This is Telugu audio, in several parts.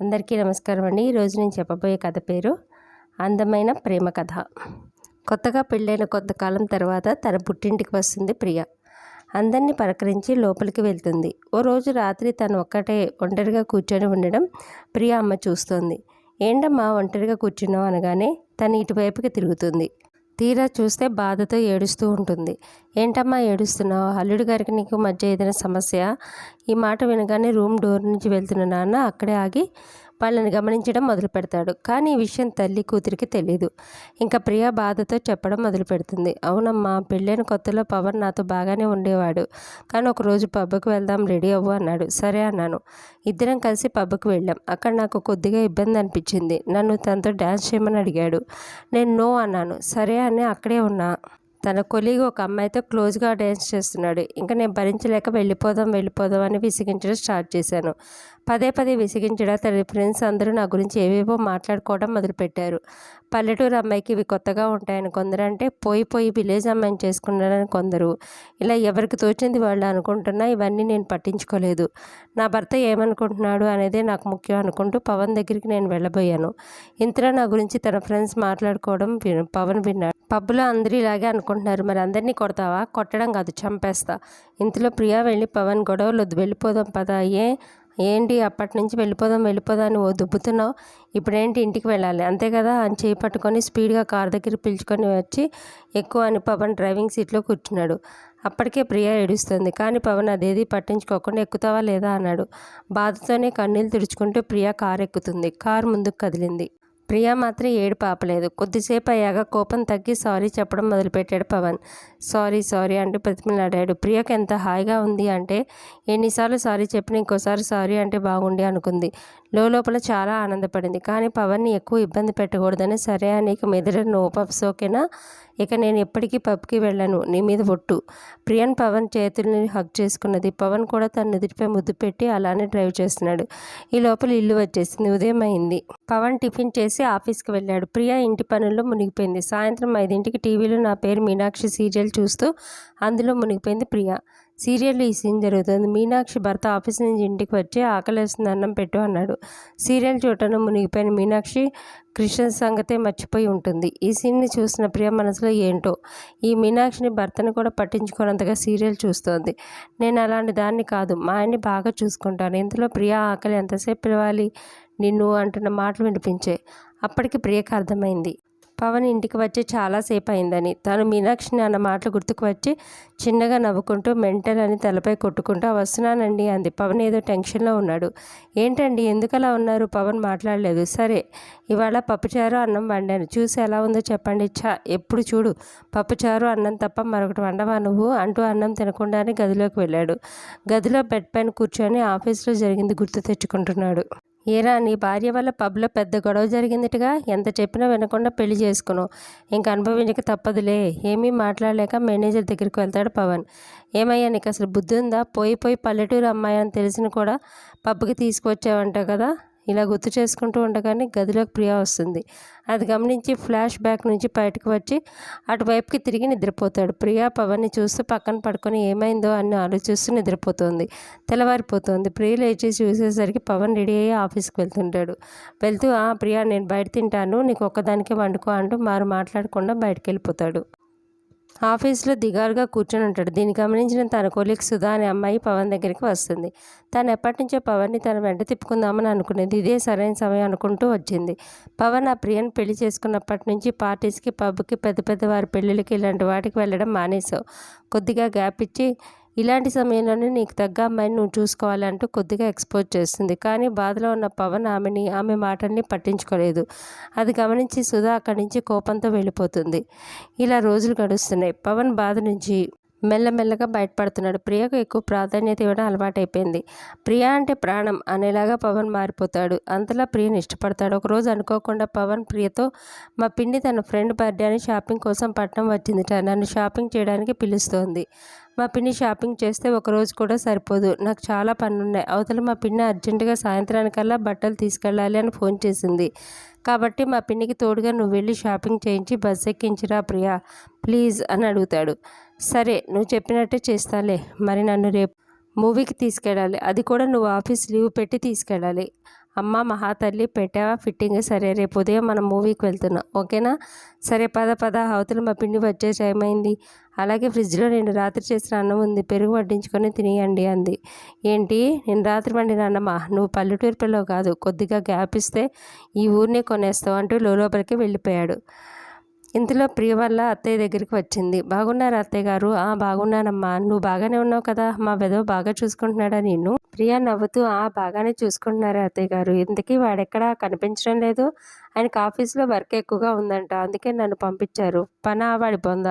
అందరికీ నమస్కారం అండి. ఈరోజు నేను చెప్పబోయే కథ పేరు అందమైన ప్రేమ కథ. కొత్తగా పెళ్ళైన కొంతకాలం తర్వాత తన పుట్టింటికి వస్తుంది ప్రియ. అందరినీ పలకరించి లోపలికి వెళ్తుంది. ఓ రోజు రాత్రి తను ఒక్కటే ఒంటరిగా కూర్చొని ఉండడం ప్రియ అమ్మ చూస్తోంది. ఏంటమ్మా ఒంటరిగా కూర్చున్నావు అనగానే తను ఇటువైపుకి తిరుగుతుంది. తీరా చూస్తే బాధతో ఏడుస్తూ ఉంటుంది. ఏంటమ్మా ఏడుస్తున్నావు? అల్లుడు గారికి నీకు మధ్య ఏదైనా సమస్య ఈ మాట వినగానే రూమ్ డోర్ నుంచి వెళ్తున్న నాన్న అక్కడే ఆగి వాళ్ళని గమనించడం మొదలు పెడతాడు కానీ ఈ విషయం తల్లి కూతురికి తెలియదు ఇంకా ప్రియా బాధతో చెప్పడం మొదలు పెడుతుంది అవునమ్మా పెళ్ళైన కొత్తలో పవన్ నాతో బాగానే ఉండేవాడు. కానీ ఒకరోజు పబ్కి వెళ్దాం రెడీ అవ్వు అన్నాడు. సరే అన్నాను. ఇద్దరం కలిసి పబ్కి వెళ్ళాం. అక్కడ నాకు కొద్దిగా ఇబ్బంది అనిపించింది. నన్ను తనతో డ్యాన్స్ చేయమని అడిగాడు. నేను నో అన్నాను. సరే అని అక్కడే ఉన్నా. తన కొలీగ్ ఒక అమ్మాయితో క్లోజ్గా డ్యాన్స్ చేస్తున్నాడు. ఇంకా నేను భరించలేక వెళ్ళిపోదాం వెళ్ళిపోదాం అని విసిగించడం స్టార్ట్ చేశాను. పదే పదే విసిగించడం తన ఫ్రెండ్స్ అందరూ నా గురించి ఏవేవో మాట్లాడుకోవడం మొదలుపెట్టారు. పల్లెటూరు అమ్మాయికి ఇవి కొత్తగా ఉంటాయని కొందరు అంటే పోయి పోయి విలేజ్ అమ్మాయిని చేసుకున్నారని కొందరు. ఇలా ఎవరికి తోచింది వాళ్ళు అనుకుంటున్నా ఇవన్నీ నేను పట్టించుకోలేదు. నా భర్త ఏమనుకుంటున్నాడు అనేదే నాకు ముఖ్యం అనుకుంటూ పవన్ దగ్గరికి నేను వెళ్ళబోయాను. ఇంతలో నా గురించి తన ఫ్రెండ్స్ మాట్లాడుకోవడం పవన్ విన్నాడు. పబ్బులో అందరూ ఇలాగే అనుకుంటున్నారు. మరి అందరినీ కొడతావా? కొట్టడం కాదు చంపేస్తా. ఇంతలో ప్రియా వెళ్ళి పవన్ గొడవలు వద్దు వెళ్ళిపోదాం పదా. ఏ ఏంటి అప్పటి నుంచి వెళ్ళిపోదాం వెళ్ళిపోదాం అని ఓ దుబ్బుతున్నావు? ఇప్పుడేంటి ఇంటికి వెళ్ళాలి? అంతే కదా అని చేయి పట్టుకొని స్పీడ్గా కార్ దగ్గర పిలుచుకొని వచ్చి ఎక్కువ అని పవన్ డ్రైవింగ్ సీట్లో కూర్చున్నాడు. అప్పటికే ప్రియా ఏడుస్తుంది. కానీ పవన్ అదేది పట్టించుకోకుండా ఎక్కుతావా లేదా అన్నాడు. బాధతోనే కన్నీళ్ళు తుడుచుకుంటూ ప్రియా కారు ఎక్కుతుంది కారు ముందుకు కదిలింది. ప్రియా మాత్రం ఏడు పాపలేదు కొద్దిసేపు అయ్యాక కోపం తగ్గి సారీ చెప్పడం మొదలుపెట్టాడు పవన్. సారీ సారీ అంటూ ప్రతిమలాడాడు ప్రియకు ఎంత హాయిగా ఉంది అంటే ఎన్నిసార్లు సారీ చెప్పిన ఇంకోసారి సారీ అంటే బాగుండి అనుకుంది. లోపల చాలా ఆనందపడింది. కానీ పవన్ని ఎక్కువ ఇబ్బంది పెట్టకూడదని సరే అని ఇక మెదడు నో పప్స్ ఓకేనా? ఇక నేను ఎప్పటికీ పబ్కి వెళ్ళను. నీ మీద ఒట్టు. ప్రియన్ పవన్ చేతుల్ని హగ్ చేసుకున్నది. పవన్ కూడా తన నుదుటిపై ముద్దు పెట్టి అలానే డ్రైవ్ చేస్తున్నాడు. ఈ లోపల ఇల్లు వచ్చేసింది. ఉదయం అయింది. పవన్ టిఫిన్ చేసి ఆఫీస్కి వెళ్ళాడు. ప్రియ ఇంటి పనుల్లో మునిగిపోయింది. సాయంత్రం ఐదింటికి టీవీలో నా పేరు మీనాక్షి సీరియల్ చూస్తూ అందులో మునిగిపోయింది ప్రియ. సీరియల్లో ఈ సీన్ జరుగుతుంది. మీనాక్షి భర్త ఆఫీస్ నుంచి ఇంటికి వచ్చి ఆకలేస్తుంది అన్నం పెట్టు అన్నాడు. సీరియల్ చూడటం మునిగిపోయిన మీనాక్షి కృష్ణ సంగతే మర్చిపోయి ఉంటుంది. ఈ సీన్ని చూసిన ప్రియ మనసులో ఏంటో. ఈ మీనాక్షిని భర్తను కూడా పట్టించుకోనంతగా సీరియల్ చూస్తోంది. నేను అలాంటి దాన్ని కాదు మా ఆయన్ని బాగా చూసుకుంటాను. ఇంతలో ప్రియ ఆకలి ఎంతసేపు పిలవాలి? నిన్ను అంటున్న మాటలు వినిపించే అప్పటికి ప్రియకు అర్థమైంది. పవన్ ఇంటికి వచ్చి చాలాసేపు అయిందని తను మీనాక్షిని అన్న మాటలు గుర్తుకు వచ్చి చిన్నగా నవ్వుకుంటూ మెంటల్ అని తలపై కొట్టుకుంటూ వస్తున్నానండి అంది. పవన్ ఏదో టెన్షన్లో ఉన్నాడు. ఏంటండి ఎందుకలా ఉన్నారు? పవన్ మాట్లాడలేదు. సరే ఇవాళ పప్పుచారు అన్నం వండాను. చూసి ఎలా ఉందో చెప్పండి. చా ఎప్పుడు చూడు. పప్పుచారు అన్నం తప్ప మరొకటి వండవా నువ్వు? అంటూ అన్నం తినకుండానే గదిలోకి వెళ్ళాడు. గదిలో బెడ్ పైన కూర్చొని ఆఫీస్లో జరిగింది గుర్తు తెచ్చుకుంటున్నాడు. ఏరా నీ భార్య వల్ల పబ్లో పెద్ద గొడవ జరిగిందిటగా. ఎంత చెప్పినా వినకుండా పెళ్ళి చేసుకున్నావు. ఇంక అనుభవించక తప్పదులే. ఏమీ మాట్లాడలేక మేనేజర్ దగ్గరికి వెళ్తాడు పవన్. ఏమయ్యా నీకు అసలు బుద్ధి ఉందా పోయి పోయి పల్లెటూరు అమ్మాయి అని తెలిసిన కూడా పబ్కి తీసుకువచ్చావంట కదా? ఇలా గుర్తు చేసుకుంటూ ఉండగానే గదిలోకి ప్రియా వస్తుంది. అది గమనించి ఫ్లాష్ బ్యాక్ నుంచి బయటకు వచ్చి అటువైపుకి తిరిగి నిద్రపోతాడు. ప్రియా పవన్ని చూస్తూ పక్కన పడుకొని ఏమైందో అని ఆలోచిస్తూ నిద్రపోతుంది. తెల్లవారిపోతుంది. ప్రియ లేచి చూసేసరికి పవన్ రెడీ అయ్యి ఆఫీస్కి వెళ్తుంటాడు. వెళ్తూ ఆ ప్రియా నేను బయట తింటాను. నీకు ఒక్కదానికే వండుకో అంటూ మారు మాట్లాడకుండా బయటకు వెళ్ళిపోతాడు. ఆఫీస్లో దిగారుగా కూర్చొని ఉంటాడు. దీన్ని గమనించిన తన కొలిక్ సుధా అనే అమ్మాయి పవన్ దగ్గరికి వస్తుంది. తను ఎప్పటి నుంచో పవన్ని తన వెంట తిప్పుకుందామని అనుకునేది. ఇదే సరైన సమయం అనుకుంటూ వచ్చింది. పవన్ ఆ ప్రియను పెళ్ళి చేసుకున్నప్పటి నుంచి పార్టీస్కి పబ్కి పెద్ద పెద్ద వారి పెళ్ళిళ్ళకి ఇలాంటి వాటికి వెళ్ళడం మానేశావు. కొద్దిగా గ్యాప్ ఇచ్చి ఇలాంటి సమయంలోనే నీకు తగ్గ అమ్మాయిని నువ్వు చూసుకోవాలంటూ కొద్దిగా ఎక్స్పోజ్ చేస్తుంది. కానీ బాధలో ఉన్న పవన్ ఆమెని ఆమె మాటల్ని పట్టించుకోలేదు. అది గమనించి సుధా అక్కడి నుంచి కోపంతో వెళ్ళిపోతుంది. ఇలా రోజులు గడుస్తున్నాయి. పవన్ బాధ నుంచి మెల్లమెల్లగా బయటపడుతున్నాడు. ప్రియకు ఎక్కువ ప్రాధాన్యత ఇవ్వడం అలవాటైపోయింది. ప్రియ అంటే ప్రాణం అనేలాగా పవన్ మారిపోతాడు. అంతలా ప్రియని ఇష్టపడతాడు. ఒకరోజు అనుకోకుండా పవన్ ప్రియతో మా పిండి తన ఫ్రెండ్ బర్త్డే అని షాపింగ్ కోసం పట్నం వచ్చిందిట. నన్ను షాపింగ్ చేయడానికి పిలుస్తోంది. మా పిన్ని షాపింగ్ చేస్తే ఒక రోజు కూడా సరిపోదు. నాకు చాలా పనులున్నాయి. అవతల మా పిన్ని అర్జెంటుగా సాయంత్రానికల్లా బట్టలు తీసుకెళ్ళాలి అని ఫోన్ చేసింది. కాబట్టి మా పిన్నికి తోడుగా నువ్వు వెళ్ళి షాపింగ్ చేయించి బస్ ఎక్కించిరా ప్రియా. ప్లీజ్ అని అడుగుతాడు. సరే నువ్వు చెప్పినట్టే చేస్తాలే. మరి నన్ను రేపు మూవీకి తీసుకెళ్ళాలి. అది కూడా నువ్వు ఆఫీస్ లీవ్ పెట్టి తీసుకెళ్ళాలి. అమ్మ మహాతల్లి పెట్టావా? ఫిట్టింగ్ సరే రేపు ఉదయం మనం మూవీకి వెళ్తున్నాం. ఓకేనా? సరే పద పద. అవతల మా పిండి వచ్చే టైం అయింది. అలాగే ఫ్రిడ్జ్లో నేను రాత్రి చేసిన అన్నం ఉంది పెరుగు వడ్డించుకొని తినేయండి అంది. ఏంటి? నేను రాత్రి వండిన అన్నమా? నువ్వు పల్లెటూరు పిల్లవు కాదు కొద్దిగా గ్యాప్ ఇస్తే ఈ ఊరినే కొనేస్తావు అంటూ లోపలికి వెళ్ళిపోయాడు. ఇంతలో ప్రియ వల్ల అత్తయ్య దగ్గరికి వచ్చింది. బాగున్నారు అత్తయ్య గారు ఆ బాగున్నానమ్మా. నువ్వు బాగానే ఉన్నావు కదా? మా వెదవ బాగా చూసుకుంటున్నాడా నిన్ను? ప్రియ నవ్వుతూ ఆ బాగానే చూసుకుంటున్నారు అత్తయ్య గారు ఇంతకీ వాడెక్కడా? కనిపించడం లేదు. ఆయనకి ఆఫీస్లో వర్క్ ఎక్కువగా ఉందంట. అందుకే నన్ను పంపించారు. పనా వాడి బొంద.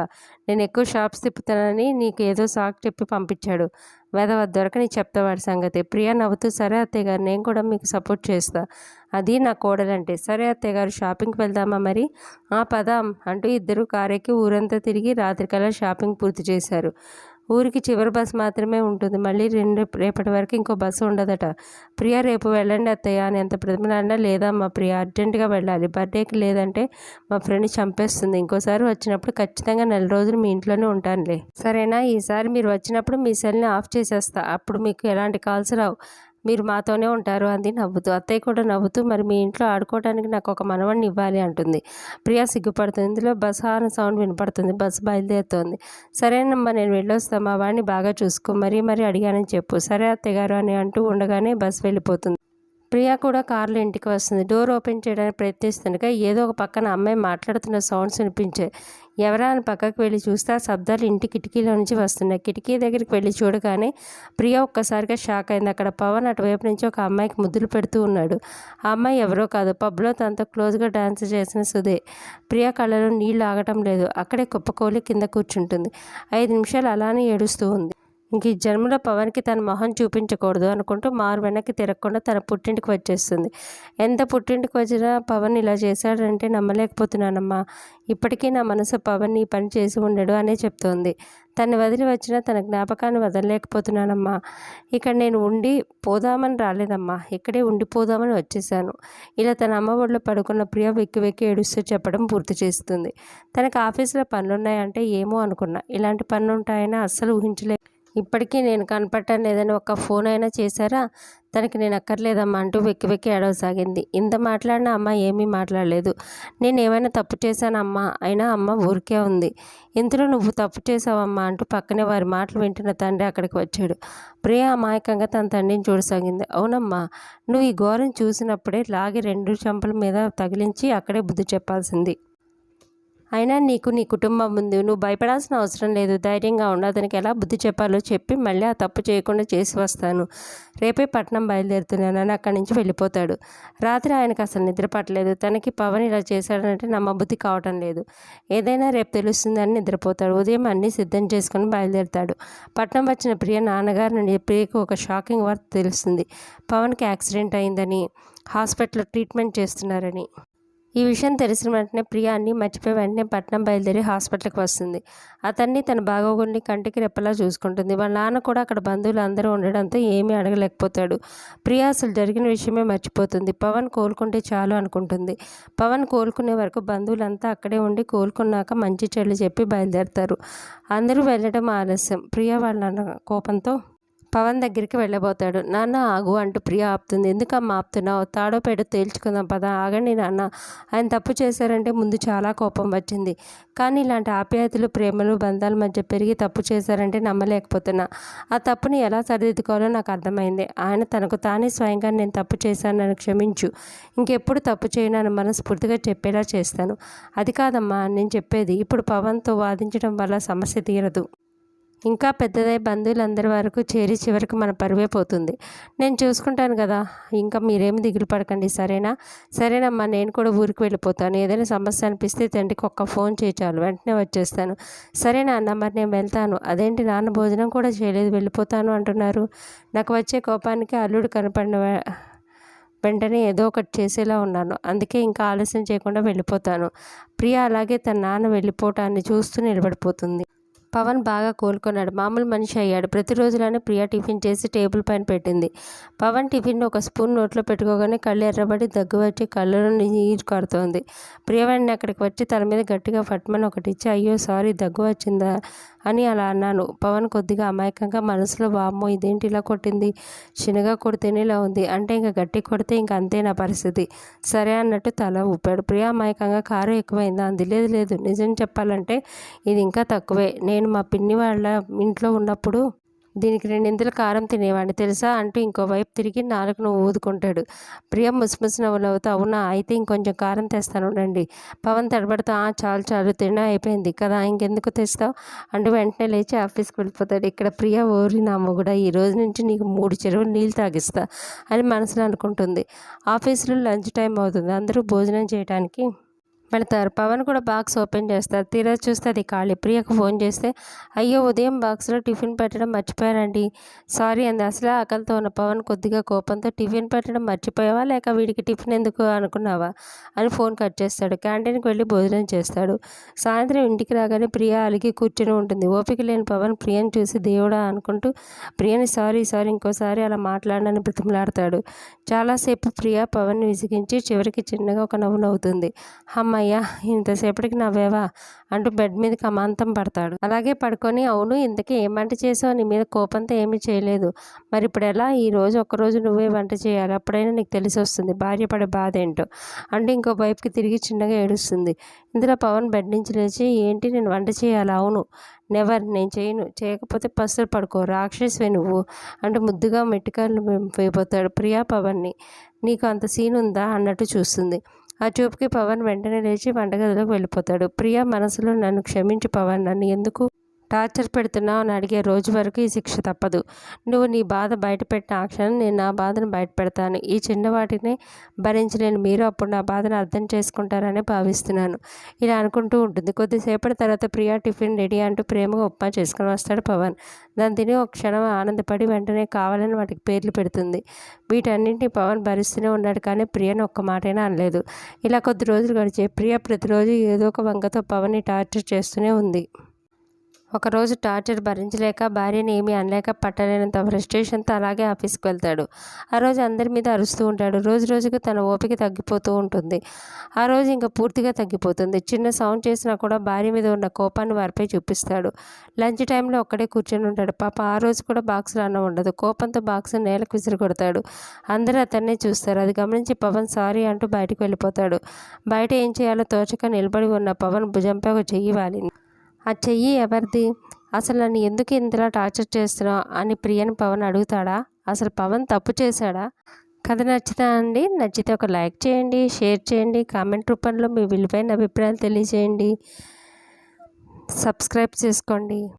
నేను ఎక్కువ షాప్స్ తిప్పుతానని నీకు ఏదో సాక్ చెప్పి పంపించాడు. వెదవ దొరకని చెప్తా వాడి సంగతి. ప్రియా నవ్వుతూ సరే అత్తయ్య గారు నేను కూడా మీకు సపోర్ట్ చేస్తా. అది నా కోడలంటే. సరే అత్తయ్య గారు షాపింగ్కి వెళ్దామా మరి? ఆ పదాం అంటూ ఇద్దరు కారెక్కి ఊరంతా తిరిగి రాత్రికల్లా షాపింగ్ పూర్తి చేశారు. ఊరికి చివరి బస్సు మాత్రమే ఉంటుంది. మళ్ళీ రెండు రేపటి వరకు ఇంకో బస్సు ఉండదట. ప్రియ రేపు వెళ్ళండి అత్తయ్య అని ఎంత ప్రతిమలాడినా లేదా మా ప్రియ అర్జెంటుగా వెళ్ళాలి. బర్త్డేకి లేదంటే మా ఫ్రెండ్ చంపేస్తుంది. ఇంకోసారి వచ్చినప్పుడు ఖచ్చితంగా నెల రోజులు మీ ఇంట్లోనే ఉంటానులే. సరేనా? ఈసారి మీరు వచ్చినప్పుడు మీ సెల్ని ఆఫ్ చేసేస్తా. అప్పుడు మీకు ఎలాంటి కాల్స్ రావు. మీరు మాతోనే ఉంటారు అంది నవ్వుతూ అత్తయ్య కూడా నవ్వుతూ మరి మీ ఇంట్లో ఆడుకోవడానికి నాకు ఒక మనవడిని ఇవ్వాలి అంటుంది. ప్రియా సిగ్గుపడుతుంది. ఇందులో బస్ హార్న్ సౌండ్ వినపడుతుంది. బస్సు బయలుదేరుతోంది. సరేనమ్మా నేను వెళ్ళొస్తా. మా వాడిని బాగా చూసుకో. మరీ మరీ అడిగానని చెప్పు. సరే అత్తయ్య గారు అని అంటూ ఉండగానే బస్సు వెళ్ళిపోతుంది. ప్రియా కూడా కార్లో ఇంటికి వస్తుంది. డోర్ ఓపెన్ చేయడానికి ప్రయత్నిస్తుండగా ఏదో ఒక పక్కన అమ్మాయి మాట్లాడుతున్న సౌండ్స్ వినిపించాయి ఎవరా అని పక్కకు వెళ్ళి చూస్తే ఆ శబ్దాలు ఇంటి కిటికీలో నుంచి వస్తున్నాయి. కిటికీ దగ్గరికి వెళ్ళి చూడగానే ప్రియా ఒక్కసారిగా షాక్ అయింది. అక్కడ పవన్ అటువైపు నుంచి ఒక అమ్మాయికి ముద్దులు పెడుతూ ఉన్నాడు. ఆ అమ్మాయి ఎవరో కాదు. పబ్లో తనతో క్లోజ్గా డాన్స్ చేసిన సుధే. ప్రియా కళ్ళలో నీళ్ళు ఆగటం లేదు. అక్కడే కుప్పకోలి కింద కూర్చుంటుంది. ఐదు నిమిషాలు అలానే ఏడుస్తూ ఉంది. ఇంక ఈ జన్మలో పవన్కి తన మొహం చూపించకూడదు అనుకుంటూ మారు వెనక్కి తిరగకుండా తన పుట్టింటికి వచ్చేస్తుంది. ఎంత పుట్టింటికి వచ్చినా పవన్ ఇలా చేశాడంటే నమ్మలేకపోతున్నానమ్మా. ఇప్పటికీ నా మనసు పవన్ ఈ పని చేసి ఉండడు అనే చెప్తోంది. తను వదిలి వచ్చినా తన జ్ఞాపకాన్ని వదలలేకపోతున్నానమ్మా. ఇక్కడ నేను ఉండి పోదామని రాలేదమ్మా. ఇక్కడే ఉండిపోదామని వచ్చేసాను ఇలా తన అమ్మ ఒడిలో పడుకున్న ప్రియ వెక్కి వెక్కి ఏడుస్తూ చెప్పడం పూర్తి చేస్తుంది. తనకు ఆఫీసులో పనులున్నాయంటే ఏమో అనుకున్నా. ఇలాంటి పనులుంటాయని అస్సలు ఊహించలేదు ఇప్పటికీ నేను కనపడటాను లేదని ఒక ఫోన్ అయినా చేశారా? తనకి నేను అక్కర్లేదమ్మా అంటూ వెక్కి వెక్కి ఏడవసాగింది. ఇంత మాట్లాడిన అమ్మ ఏమీ మాట్లాడలేదు. నేను ఏమైనా తప్పు చేశానమ్మా? అయినా అమ్మ ఊరికే ఉంది. ఇంతలో నువ్వు తప్పు చేసావమ్మా అంటూ పక్కనే వారి మాటలు వింటున్న తండ్రి అక్కడికి వచ్చాడు. ప్రియ అమాయకంగా తన తండ్రిని చూడసాగింది. అవునమ్మా నువ్వు ఈ ఘోరం చూసినప్పుడే లాగి రెండు చెంపల మీద తగిలించి అక్కడే బుద్ధి చెప్పాల్సింది. అయినా నీకు నీ కుటుంబం ఉంది నువ్వు భయపడాల్సిన అవసరం లేదు. ధైర్యంగా ఉండు. అతనికి ఎలా బుద్ధి చెప్పాలో చెప్పి మళ్ళీ ఆ తప్పు చేయకుండా చేసి వస్తాను. రేపే పట్నం బయలుదేరుతున్నాను అని అక్కడి నుంచి వెళ్ళిపోతాడు. రాత్రి ఆయనకు అసలు నిద్ర పట్టలేదు. తనకి పవన్ ఇలా చేశాడంటే నమ్మబుద్ధి కావటం లేదు. ఏదైనా రేపు తెలుస్తుందని నిద్రపోతాడు. ఉదయం అన్నీ సిద్ధం చేసుకుని బయలుదేరుతాడు. పట్నం వచ్చిన ప్రియ నాన్నగారు నుండి ప్రియకు ఒక షాకింగ్ వార్త తెలుస్తుంది. పవన్కి యాక్సిడెంట్ అయిందని హాస్పిటల్లో ట్రీట్మెంట్ చేస్తున్నారని. ఈ విషయం తెలిసిన వెంటనే ప్రియా అన్ని మర్చిపోయి వెంటనే పట్నం బయలుదేరి హాస్పిటల్కి వస్తుంది. అతన్ని తన బాగోగుల్ని కంటికి రెప్పలా చూసుకుంటుంది. వాళ్ళ నాన్న కూడా అక్కడ బంధువులు అందరూ ఉండడంతో ఏమీ అడగలేకపోతాడు. ప్రియా అసలు జరిగిన విషయమే మర్చిపోతుంది. పవన్ కోలుకుంటే చాలు అనుకుంటుంది. పవన్ కోలుకునే వరకు బంధువులంతా అక్కడే ఉండి కోలుకున్నాక మంచి చెడు చెప్పి బయలుదేరుతారు. అందరూ వెళ్ళడం ఆలస్యం. ప్రియా వాళ్ళ కోపంతో పవన్ దగ్గరికి వెళ్ళబోతాడు. నాన్న ఆగు అంటూ ప్రియ ఆపుతుంది. ఎందుకమ్మా ఆపుతున్నావు? తాడో తేల్చుకుందాం పద ఆగండి నాన్న. ఆయన తప్పు చేశారంటే ముందు చాలా కోపం వచ్చింది. కానీ ఇలాంటి ఆప్యాయతలు ప్రేమలు బంధాల మధ్య పెరిగి తప్పు చేశారంటే నమ్మలేకపోతున్నా. ఆ తప్పుని ఎలా సరిదిద్దుకోవాలో నాకు అర్థమైంది. ఆయన తనకు తానే స్వయంగా నేను తప్పు చేశాను నన్ను క్షమించు. ఇంకెప్పుడు తప్పు చేయనని మనస్ఫూర్తిగా చెప్పేలా చేస్తాను. అది కాదమ్మా నేను చెప్పేది. ఇప్పుడు పవన్తో వాదించడం వల్ల సమస్య తీరదు. ఇంకా పెద్దదై బంధువులందరి వరకు చేరి చివరికి మన పరువే పోతుంది. నేను చూసుకుంటాను కదా ఇంకా మీరేమి దిగులు పడకండి సరేనా? సరేనమ్మా నేను కూడా ఊరికి వెళ్ళిపోతాను. ఏదైనా సమస్య అనిపిస్తే తండ్రికి ఒక్క ఫోన్ చేయాలి వెంటనే వచ్చేస్తాను. సరేనా అన్న మరి నేను వెళ్తాను. అదేంటి నాన్న భోజనం కూడా చేయలేదు వెళ్ళిపోతాను అంటున్నారు. నాకు వచ్చే కోపానికి అల్లుడు కనపడిన వెంటనే ఏదో ఒకటి చేసేలా ఉన్నాను. అందుకే ఇంకా ఆలస్యం చేయకుండా వెళ్ళిపోతాను. ప్రియ అలాగే తన నాన్న వెళ్ళిపోవటాన్ని చూస్తూ నిలబడిపోతుంది. పవన్ బాగా కోలుకున్నాడు. మామూలు మనిషి అయ్యాడు. ప్రతిరోజులానే ప్రియా టిఫిన్ చేసి టేబుల్ పైన పెట్టింది. పవన్ టిఫిన్ ఒక స్పూన్ నోట్లో పెట్టుకోగానే కళ్ళు ఎర్రబడి దగ్గు వచ్చి కళ్ళలో నీరు కడుతోంది ప్రియ వెంటనే అక్కడికి వచ్చి తల మీద గట్టిగా ఫట్మన్ ఒకటిచ్చి అయ్యో సారీ దగ్గు వచ్చిందా? అని అలా అన్నాను. పవన్ కొద్దిగా అమాయకంగా మనసులో వామ్మో ఇదేంటి ఇలా కొట్టింది? చిన్నగా కొడితేనే ఇలా ఉంది. అంటే ఇంకా గట్టి కొడితే ఇంక అంతే నా పరిస్థితి. సరే అన్నట్టు తల ఊపాడు. ప్రియా అమాయకంగా కారు ఎక్కువైందా? అంది. లేదు లేదు. నిజం చెప్పాలంటే ఇది ఇంకా తక్కువే. నేను మా పిన్ని వాళ్ళ ఇంట్లో ఉన్నప్పుడు దీనికి రెండింతలు కారం తినేవాడిని. తెలుసా? అంటూ ఇంకోవైపు తిరిగి నాలుగును ఊదుకుంటాడు. ప్రియ ముసిముసి నవ్వులు అవునా అయితే ఇంకొంచెం కారం తెస్తాను ఉండండి పవన్ తడబడతా "ఆ, చాలు చాలు తినడం అయిపోయింది. కదా ఇంకెందుకు తెస్తావు? అంటూ వెంటనే లేచి ఆఫీస్కి వెళ్ళిపోతాడు. ఇక్కడ ప్రియ ఓరి నా మొగుడా ఈ రోజు నుంచి నీకు మూడు చెరువులు నీళ్ళు తాగిస్తా అని మనసులో అనుకుంటుంది. ఆఫీసులో లంచ్ టైం అవుతుంది. అందరూ భోజనం చేయడానికి పెడతారు పవన్ కూడా బాక్స్ ఓపెన్ చేస్తారు. తీరా చూస్తే అది ఖాళీ. ప్రియకు ఫోన్ చేస్తే అయ్యో ఉదయం బాక్స్లో టిఫిన్ పెట్టడం మర్చిపోయానండి. సారీ అంది. అసలు ఆకలితో ఉన్న పవన్ కొద్దిగా కోపంతో టిఫిన్ పెట్టడం మర్చిపోయావా? లేక వీడికి టిఫిన్ ఎందుకు అనుకున్నావా? అని ఫోన్ కట్ చేస్తాడు. క్యాంటీన్కి వెళ్ళి భోజనం చేస్తాడు. సాయంత్రం ఇంటికి రాగానే ప్రియ అలిగి కూర్చొని ఉంటుంది. ఓపిక లేని పవన్ ప్రియని చూసి దేవుడా అనుకుంటూ ప్రియని సారీ సారీ ఇంకోసారి అలా మాట్లాడనని బ్రతిమలాడతాడు. చాలాసేపు ప్రియ పవన్ విసిగించి చివరికి చిన్నగా ఒక నవ్వు నవ్వుతుంది. అమ్మయ్యా ఇంతసేపటికి నవ్వేవా? అంటూ బెడ్ మీద కమాంతం పడతాడు. అలాగే పడుకొని అవును ఇంతకీ ఏం వంట చేసావు? నీ మీద కోపంతో ఏమీ చేయలేదు. మరి ఇప్పుడు ఎలా ఈ రోజు ఒక్కరోజు నువ్వే వంట చేయాలి. అప్పుడైనా నీకు తెలిసి వస్తుంది భార్య పడే బాధ ఏంటో. అంటే ఇంకో వైపుకి తిరిగి చిన్నగా ఏడుస్తుంది. ఇందులో పవన్ బెడ్ నుంచి లేచి ఏంటి నేను వంట చేయాలి? అవును. నెవర్ నేను చేయను. చేయకపోతే పస్తులు పడుకో. రాక్షసివే నువ్వు. అంటూ ముద్దుగా మెట్టికాయలు పోయిపోతాడు ప్రియా పవన్ని. నీకు అంత సీన్ ఉందా అన్నట్టు చూస్తుంది. ఆ చూపుకి పవన్ వెంటనే లేచి వంటగదిలోకి వెళ్ళిపోతాడు. ప్రియా మనసులో నన్ను క్షమించి పవన్. నన్ను ఎందుకు టార్చర్ పెడుతున్నావు అని అడిగే రోజు వరకు ఈ శిక్ష తప్పదు. నువ్వు నీ బాధ బయట పెట్టిన ఆ క్షణం నేను నా బాధను బయట పెడతాను ఈ చిన్న వాటిని భరించలేని మీరు అప్పుడు నా బాధను అర్థం చేసుకుంటారని భావిస్తున్నాను. ఇలా అనుకుంటూ ఉంటుంది. కొద్దిసేపటి తర్వాత ప్రియా టిఫిన్ రెడీ అంటూ ప్రేమగా ఉప్మా చేసుకుని వస్తాడు పవన్. దాన్ని తిని ఒక క్షణం ఆనందపడి వెంటనే కావాలని వాటికి పేర్లు పెడుతుంది. వీటన్నింటినీ పవన్ భరిస్తూనే ఉన్నాడు కానీ ప్రియను ఒక్క మాటైనా అనలేదు. ఇలా కొద్ది రోజులు గడిచే ప్రియ ప్రతిరోజు ఏదో ఒక వంకతో పవన్ని టార్చర్ చేస్తూనే ఉంది. ఒకరోజు టార్చర్ భరించలేక భార్యని ఏమీ అనలేక పట్టలేనంత ఫ్రస్ట్రేషన్తో అలాగే ఆఫీస్కి వెళ్తాడు. ఆ రోజు అందరి మీద అరుస్తూ ఉంటాడు. రోజు రోజుకు తన ఓపిక తగ్గిపోతూ ఉంటుంది. ఆ రోజు ఇంకా పూర్తిగా తగ్గిపోతుంది. చిన్న సౌండ్ చేసినా కూడా భార్య మీద ఉన్న కోపాన్ని వారిపై చూపిస్తాడు. లంచ్ టైంలో ఒక్కడే కూర్చొని ఉంటాడు. పాప ఆ రోజు కూడా బాక్స్లో అన్నం ఉండదు. కోపంతో బాక్స్ నేలకు విసిరి కొడతాడు. అందరూ అతన్నే చూస్తారు. అది గమనించి పవన్ సారీ అంటూ బయటకు వెళ్ళిపోతాడు. బయట ఏం చేయాలో తోచక నిలబడి ఉన్న పవన్ భుజంపై ఒక చెయ్యి వాలింది. ఆ చెయ్యి ఎవరిది? అసలు నన్ను ఎందుకు ఇంతలా టార్చర్ చేస్తున్నావు? అని ప్రియని పవన్ అడుగుతాడా? అసలు పవన్ తప్పు చేశాడా? కథ నచ్చుతా అండి నచ్చితే ఒక లైక్ చేయండి షేర్ చేయండి కామెంట్ రూపంలో మీ విలువైన అభిప్రాయాలు తెలియజేయండి. సబ్స్క్రైబ్ చేసుకోండి.